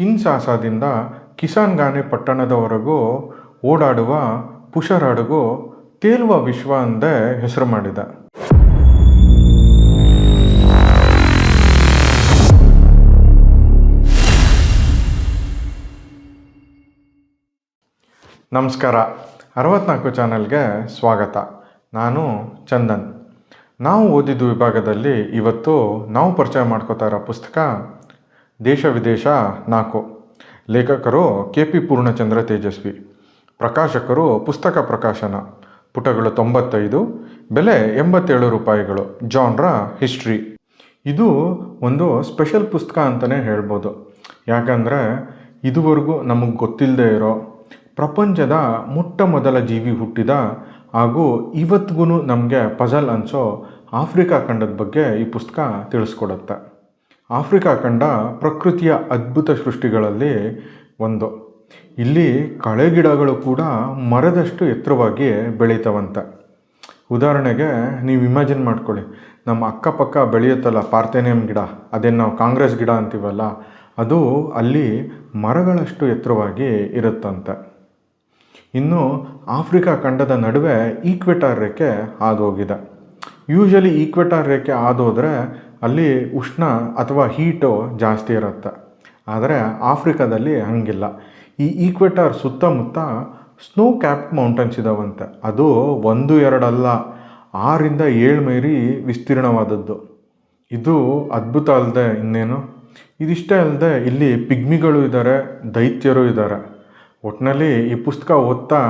ಕಿನ್ಸಾಸಾದಿಂದ ಕಿಸಾನ್ಗಾನೆ ಪಟ್ಟಣದವರೆಗೂ ಓಡಾಡುವ ಪುಷರ್ ಹಡಗು ತೇಲುವ ವಿಶ್ವ ಎಂದೇ ಹೆಸರು ಮಾಡಿದ. ನಮಸ್ಕಾರ. ಅರವತ್ನಾಲ್ಕು ಚಾನಲ್ಗೆ ಸ್ವಾಗತ. ನಾನು ಚಂದನ್. ನಾವು ಓದಿದ್ದು ವಿಭಾಗದಲ್ಲಿ ಇವತ್ತು ನಾವು ಪರಿಚಯ ಮಾಡ್ಕೋತಾ ಇರೋ ಪುಸ್ತಕ ದೇಶ ವಿದೇಶ ನಾಲ್ಕು. ಲೇಖಕರು ಕೆ ಪಿ ಪೂರ್ಣಚಂದ್ರ ತೇಜಸ್ವಿ. ಪ್ರಕಾಶಕರು ಪುಸ್ತಕ ಪ್ರಕಾಶನ. ಪುಟಗಳು ತೊಂಬತ್ತೈದು, ಬೆಲೆ ಎಂಬತ್ತೇಳು ರೂಪಾಯಿಗಳು. ಜಾನ್ರ ಹಿಸ್ಟ್ರಿ. ಇದು ಒಂದು ಸ್ಪೆಷಲ್ ಪುಸ್ತಕ ಅಂತಲೇ ಹೇಳ್ಬೋದು. ಯಾಕಂದರೆ ಇದುವರೆಗೂ ನಮಗೆ ಗೊತ್ತಿಲ್ಲದೆ ಇರೋ ಪ್ರಪಂಚದ ಮೊಟ್ಟ ಮೊದಲ ಜೀವಿ ಹುಟ್ಟಿದ ಹಾಗೂ ಇವತ್ತಿಗೂ ನಮಗೆ ಪಜಲ್ ಅನಿಸೋ ಆಫ್ರಿಕಾ ಖಂಡದ ಬಗ್ಗೆ ಈ ಪುಸ್ತಕ ತಿಳಿಸ್ಕೊಡುತ್ತೆ. ಆಫ್ರಿಕಾ ಖಂಡ ಪ್ರಕೃತಿಯ ಅದ್ಭುತ ಸೃಷ್ಟಿಗಳಲ್ಲಿ ಒಂದು. ಇಲ್ಲಿ ಕಳೆಗಿಡಗಳು ಕೂಡ ಮರದಷ್ಟು ಎತ್ತರವಾಗಿ ಬೆಳೀತವಂತೆ ಉದಾಹರಣೆಗೆ ನೀವು ಇಮ್ಯಾಜಿನ್ ಮಾಡ್ಕೊಳ್ಳಿ. ನಮ್ಮ ಅಕ್ಕಪಕ್ಕ ಬೆಳೆಯುತ್ತಲ್ಲ ಪಾರ್ಥೇನಿಯಂ ಗಿಡ, ಅದೇನು ನಾವು ಕಾಂಗ್ರೆಸ್ ಗಿಡ ಅಂತೀವಲ್ಲ, ಅದು ಅಲ್ಲಿ ಮರಗಳಷ್ಟು ಎತ್ತರವಾಗಿ ಇರುತ್ತಂತೆ. ಇನ್ನು ಆಫ್ರಿಕಾ ಖಂಡದ ನಡುವೆ ಈಕ್ವೆಟಾರ್ ರೇಖೆ ಹಾದು ಹೋಗಿದೆ. ಯೂಶಲಿ ಈಕ್ವೆಟಾರ್ ರೇಖೆ ಹಾದೋದ್ರೆ ಅಲ್ಲಿ ಉಷ್ಣ ಅಥವಾ ಹೀಟು ಜಾಸ್ತಿ ಇರುತ್ತೆ. ಆದರೆ ಆಫ್ರಿಕಾದಲ್ಲಿ ಹಂಗಿಲ್ಲ. ಈ ಈಕ್ವೆಟರ್ ಸುತ್ತಮುತ್ತ ಸ್ನೋ ಕ್ಯಾಪ್ ಮೌಂಟನ್ಸ್ ಇದಾವಂತೆ. ಅದು ಒಂದು ಎರಡಲ್ಲ ಆರಿಂದ ಏಳು ಮೈರಿ ವಿಸ್ತೀರ್ಣವಾದದ್ದು. ಇದು ಅದ್ಭುತ ಅಲ್ಲದೆ ಇನ್ನೇನು? ಇದಿಷ್ಟೇ ಅಲ್ಲದೆ ಇಲ್ಲಿ ಪಿಗ್ಮಿಗಳು ಇದ್ದಾರೆ ದೈತ್ಯರು ಇದ್ದಾರೆ ಒಟ್ಟಿನಲ್ಲಿ ಈ ಪುಸ್ತಕ ಓದ್ತಾ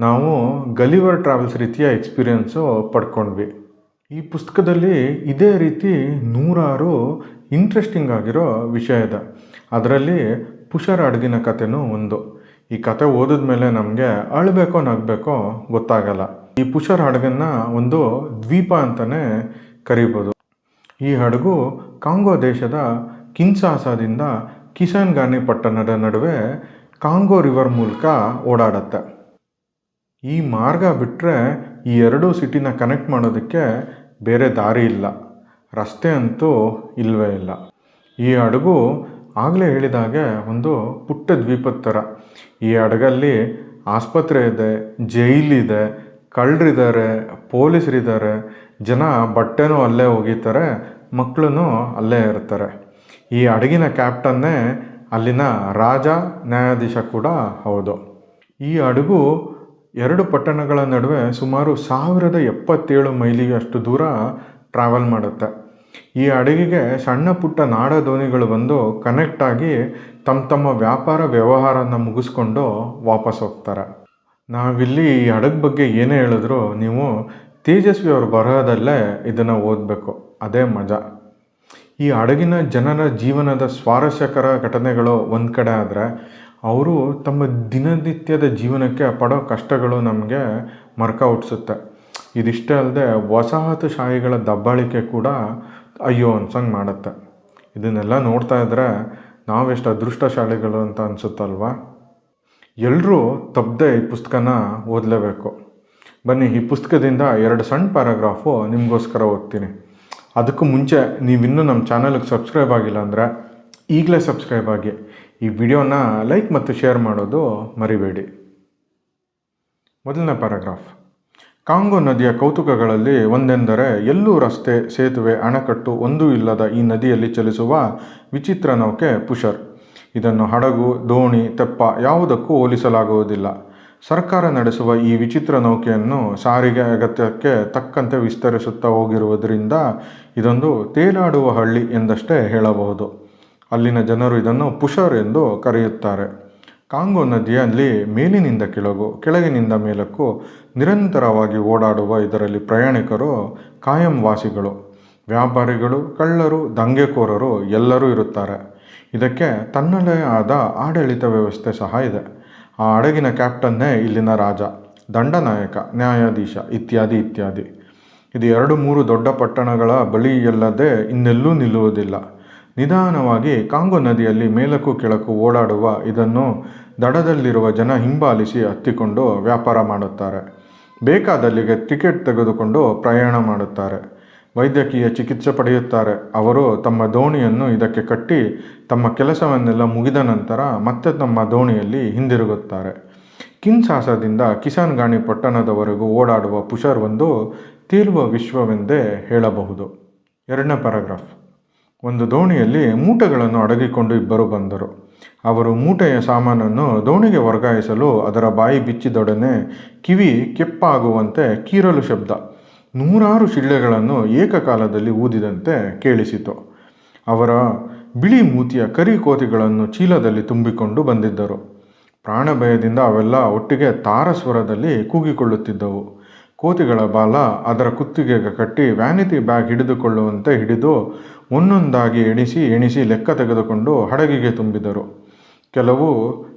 ನಾವು ಗಲಿವರ್ ಟ್ರಾವೆಲ್ಸ್ ರೀತಿಯ ಎಕ್ಸ್ಪೀರಿಯನ್ಸು ಪಡ್ಕೊಂಡ್ವಿ. ಈ ಪುಸ್ತಕದಲ್ಲಿ ಇದೇ ರೀತಿ ನೂರಾರು ಇಂಟ್ರೆಸ್ಟಿಂಗ್ ಆಗಿರೋ ವಿಷಯ ಇದೆ. ಅದರಲ್ಲಿ ಪುಷರ್ ಅಡುಗಿನ ಕಥೆನೂ ಒಂದು. ಈ ಕತೆ ಓದಿದ ಮೇಲೆ ನಮಗೆ ಅಳಬೇಕೋ ನಗಬೇಕೋ ಗೊತ್ತಾಗಲ್ಲ. ಈ ಪುಷರ್ ಹಡಗನ್ನ ಒಂದು ದ್ವೀಪ ಅಂತಲೇ ಕರಿಬೋದು. ಈ ಹಡಗು ಕಾಂಗೋ ದೇಶದ ಕಿನ್ಸಾಸಾದಿಂದ ಕಿಸಾನ್ಗಾನಿ ಪಟ್ಟಣದ ನಡುವೆ ಕಾಂಗೋ ರಿವರ್ ಮೂಲಕ ಓಡಾಡತ್ತೆ. ಈ ಮಾರ್ಗ ಬಿಟ್ಟರೆ ಈ ಎರಡೂ ಸಿಟಿನ ಕನೆಕ್ಟ್ ಮಾಡೋದಕ್ಕೆ ಬೇರೆ ದಾರಿ ಇಲ್ಲ. ರಸ್ತೆ ಅಂತೂ ಇಲ್ಲವೇ ಇಲ್ಲ. ಈ ಹಡಗು ಆಗಲೇ ಹೇಳಿದಾಗೆ ಒಂದು ಪುಟ್ಟ ದ್ವೀಪದ ಥರ. ಈ ಹಡಗಲ್ಲಿ ಆಸ್ಪತ್ರೆ ಇದೆ ಜೈಲಿದೆ ಕಳ್ಳರಿದ್ದಾರೆ, ಪೊಲೀಸರಿದ್ದಾರೆ. ಜನ ಬಟ್ಟೆನೂ ಅಲ್ಲೇ ಒಗಿತಾರೆ ಮಕ್ಕಳೂ ಅಲ್ಲೇ ಇರ್ತಾರೆ. ಈ ಹಡಗಿನ ಕ್ಯಾಪ್ಟನ್ನೇ ಅಲ್ಲಿನ ರಾಜ ನ್ಯಾಯಾಧೀಶ ಕೂಡ ಹೌದು. ಈ ಹಡಗು ಎರಡು ಪಟ್ಟಣಗಳ ನಡುವೆ ಸುಮಾರು ಸಾವಿರದ ಎಪ್ಪತ್ತೇಳು ಮೈಲಿಗೆ ಅಷ್ಟು ದೂರ ಟ್ರಾವೆಲ್ ಮಾಡುತ್ತೆ. ಈ ಹಡಗಿಗೆ ಸಣ್ಣ ಪುಟ್ಟ ನಾಡ ದೋಣಿಗಳು ಬಂದು ಕನೆಕ್ಟ್ ಆಗಿ ತಮ್ಮ ತಮ್ಮ ವ್ಯಾಪಾರ ವ್ಯವಹಾರನ ಮುಗಿಸ್ಕೊಂಡು ವಾಪಸ್ ಹೋಗ್ತಾರೆ. ನಾವಿಲ್ಲಿ ಈ ಹಡಗ್ ಬಗ್ಗೆ ಏನೇ ಹೇಳಿದ್ರು ನೀವು ತೇಜಸ್ವಿ ಅವ್ರ ಬರಹದಲ್ಲೇ ಇದನ್ನು ಓದಬೇಕು. ಅದೇ ಮಜಾ. ಈ ಹಡಗಿನ ಜನರ ಜೀವನದ ಸ್ವಾರಸ್ಯಕರ ಘಟನೆಗಳು ಒಂದು ಕಡೆ ಆದರೆ ಅವರು ತಮ್ಮ ದಿನನಿತ್ಯದ ಜೀವನಕ್ಕೆ ಪಡೋ ಕಷ್ಟಗಳು ನಮಗೆ ಮರ್ಕ ಹುಟ್ಟಿಸುತ್ತೆ. ಇದಿಷ್ಟೇ ಅಲ್ಲದೆ ವಸಾಹತುಶಾಹಿಗಳ ದಬ್ಬಾಳಿಕೆ ಕೂಡ ಅಯ್ಯೋ ಅನ್ಸಂಗೆ ಮಾಡುತ್ತೆ. ಇದನ್ನೆಲ್ಲ ನೋಡ್ತಾ ಇದ್ದರೆ ನಾವೆಷ್ಟು ಅದೃಷ್ಟಶಾಲಿಗಳು ಅಂತ ಅನಿಸುತ್ತಲ್ವಾ? ಎಲ್ಲರೂ ತಪ್ಪದೆ ಈ ಪುಸ್ತಕನ ಓದಲೇಬೇಕು. ಬನ್ನಿ, ಈ ಪುಸ್ತಕದಿಂದ ಎರಡು ಸಣ್ಣ ಪ್ಯಾರಾಗ್ರಾಫು ನಿಮಗೋಸ್ಕರ ಓದ್ತೀನಿ. ಅದಕ್ಕೂ ಮುಂಚೆ ನೀವಿನ್ನೂ ನಮ್ಮ ಚಾನಲ್ಗೆ ಸಬ್ಸ್ಕ್ರೈಬ್ ಆಗಿಲ್ಲ ಅಂದರೆ ಈಗಲೇ ಸಬ್ಸ್ಕ್ರೈಬ್ ಆಗಿ. ಈ ವಿಡಿಯೋನ ಲೈಕ್ ಮತ್ತು ಶೇರ್ ಮಾಡೋದು ಮರಿಬೇಡಿ. ಮೊದಲನೇ ಪ್ಯಾರಾಗ್ರಾಫ್. ಕಾಂಗೋ ನದಿಯ ಕೌತುಕಗಳಲ್ಲಿ ಒಂದೆಂದರೆ ಎಲ್ಲೂ ರಸ್ತೆ, ಸೇತುವೆ, ಅಣೆಕಟ್ಟು ಒಂದೂ ಇಲ್ಲದ ಈ ನದಿಯಲ್ಲಿ ಚಲಿಸುವ ವಿಚಿತ್ರ ನೌಕೆ ಪುಷರ್. ಇದನ್ನು ಹಡಗು, ದೋಣಿ, ತೆಪ್ಪ ಯಾವುದಕ್ಕೂ ಹೋಲಿಸಲಾಗುವುದಿಲ್ಲ. ಸರ್ಕಾರ ನಡೆಸುವ ಈ ವಿಚಿತ್ರ ನೌಕೆಯನ್ನು ಸಾರಿಗೆ ಅಗತ್ಯಕ್ಕೆ ತಕ್ಕಂತೆ ವಿಸ್ತರಿಸುತ್ತಾ ಹೋಗಿರುವುದರಿಂದ ಇದೊಂದು ತೇಲಾಡುವ ಹಳ್ಳಿ ಎಂದಷ್ಟೇ ಹೇಳಬಹುದು. ಅಲ್ಲಿನ ಜನರು ಇದನ್ನು ಪುಷರ್ ಎಂದು ಕರೆಯುತ್ತಾರೆ. ಕಾಂಗೋ ನದಿಯಲ್ಲಿ ಮೇಲಿನಿಂದ ಕೆಳಗು, ಕೆಳಗಿನಿಂದ ಮೇಲಕ್ಕೂ ನಿರಂತರವಾಗಿ ಓಡಾಡುವ ಇದರಲ್ಲಿ ಪ್ರಯಾಣಿಕರು ಕಾಯಂ ವಾಸಿಗಳು ವ್ಯಾಪಾರಿಗಳು, ಕಳ್ಳರು, ದಂಗೆಕೋರರು ಎಲ್ಲರೂ ಇರುತ್ತಾರೆ. ಇದಕ್ಕೆ ತನ್ನದೇ ಆದ ಆಡಳಿತ ವ್ಯವಸ್ಥೆ ಸಹ ಇದೆ. ಆ ಹಡಗಿನ ಕ್ಯಾಪ್ಟನ್ನೇ ಇಲ್ಲಿನ ರಾಜ, ದಂಡನಾಯಕ, ನ್ಯಾಯಾಧೀಶ ಇತ್ಯಾದಿ ಇತ್ಯಾದಿ. ಇದು ಎರಡು ಮೂರು ದೊಡ್ಡ ಪಟ್ಟಣಗಳ ಬಳಿಯಲ್ಲದೆ ಇನ್ನೆಲ್ಲೂ ನಿಲ್ಲುವುದಿಲ್ಲ. ನಿಧಾನವಾಗಿ ಕಾಂಗೋ ನದಿಯಲ್ಲಿ ಮೇಲಕ್ಕೂ ಕೆಳಕ್ಕೂ ಓಡಾಡುವ ಇದನ್ನು ದಡದಲ್ಲಿರುವ ಜನ ಹಿಂಬಾಲಿಸಿ ಹತ್ತಿಕೊಂಡು ವ್ಯಾಪಾರ ಮಾಡುತ್ತಾರೆ. ಬೇಕಾದಲ್ಲಿಗೆ ಟಿಕೆಟ್ ತೆಗೆದುಕೊಂಡು ಪ್ರಯಾಣ ಮಾಡುತ್ತಾರೆ. ವೈದ್ಯಕೀಯ ಚಿಕಿತ್ಸೆ ಪಡೆಯುತ್ತಾರೆ. ಅವರು ತಮ್ಮ ದೋಣಿಯನ್ನು ಇದಕ್ಕೆ ಕಟ್ಟಿ ತಮ್ಮ ಕೆಲಸವನ್ನೆಲ್ಲ ಮುಗಿದ ನಂತರ ಮತ್ತೆ ತಮ್ಮ ದೋಣಿಯಲ್ಲಿ ಹಿಂದಿರುಗುತ್ತಾರೆ. ಕಿನ್ಸಾಸದಿಂದ ಕಿಸಾನ್ಗಾಣಿ ಪಟ್ಟಣದವರೆಗೂ ಓಡಾಡುವ ಪುಷರ್ ಒಂದು ತೀರ್ವ ವಿಶ್ವವೆಂದೇ ಹೇಳಬಹುದು. ಎರಡನೇ ಪ್ಯಾರಾಗ್ರಾಫ್. ಒಂದು ದೋಣಿಯಲ್ಲಿ ಮೂಟೆಗಳನ್ನು ಅಡಗಿಕೊಂಡು ಇಬ್ಬರು ಬಂದರು. ಅವರು ಮೂಟೆಯ ಸಾಮಾನನ್ನು ದೋಣಿಗೆ ವರ್ಗಾಯಿಸಲು ಅದರ ಬಾಯಿ ಬಿಚ್ಚಿದೊಡನೆ ಕಿವಿ ಕೆಪ್ಪಾಗುವಂತೆ ಕೀರಲು ಶಬ್ದ, ನೂರಾರು ಶಿಳ್ಳೆಗಳನ್ನು ಏಕಕಾಲದಲ್ಲಿ ಊದಿದಂತೆ ಕೇಳಿಸಿತು. ಅವರ ಬಿಳಿ ಮೂತಿಯ ಕರಿ ಕೋತಿಗಳನ್ನು ಚೀಲದಲ್ಲಿ ತುಂಬಿಕೊಂಡು ಬಂದಿದ್ದರು. ಪ್ರಾಣಭಯದಿಂದ ಅವೆಲ್ಲ ಒಟ್ಟಿಗೆ ತಾರಸ್ವರದಲ್ಲಿ ಕೂಗಿಕೊಳ್ಳುತ್ತಿದ್ದವು. ಕೋತಿಗಳ ಬಾಲ ಅದರ ಕುತ್ತಿಗೆಗೆ ಕಟ್ಟಿ ವ್ಯಾನಿಟಿ ಬ್ಯಾಗ್ ಹಿಡಿದುಕೊಳ್ಳುವಂತೆ ಹಿಡಿದು ಒಂದೊಂದಾಗಿ ಎಣಿಸಿ ಎಣಿಸಿ ಲೆಕ್ಕ ತೆಗೆದುಕೊಂಡು ಹಡಗಿಗೆ ತುಂಬಿದರು. ಕೆಲವು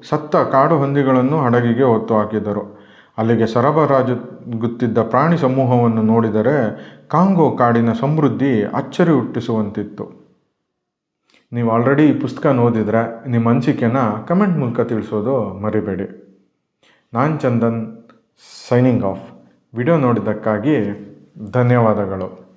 ಸತ್ತ ಕಾಡು ಹಂದಿಗಳನ್ನು ಹಡಗಿಗೆ ಹೊತ್ತು ಹಾಕಿದರು. ಅಲ್ಲಿಗೆ ಸರಬರಾಜು ಗುತ್ತಿದ್ದ ಪ್ರಾಣಿ ಸಮೂಹವನ್ನು ನೋಡಿದರೆ ಕಾಂಗೋ ಕಾಡಿನ ಸಮೃದ್ಧಿ ಅಚ್ಚರಿ ಹುಟ್ಟಿಸುವಂತಿತ್ತು. ನೀವು ಆಲ್ರೆಡಿ ಈ ಪುಸ್ತಕ ಓದಿದರೆ ನಿಮ್ಮ ಅನಿಸಿಕೆನ ಕಮೆಂಟ್ ಮೂಲಕ ತಿಳಿಸೋದು ಮರಿಬೇಡಿ. ನಾನು ಚಂದನ್ ಸೈನಿಂಗ್ ಆಫ್. ವಿಡಿಯೋ ನೋಡಿದ್ದಕ್ಕಾಗಿ ಧನ್ಯವಾದಗಳು.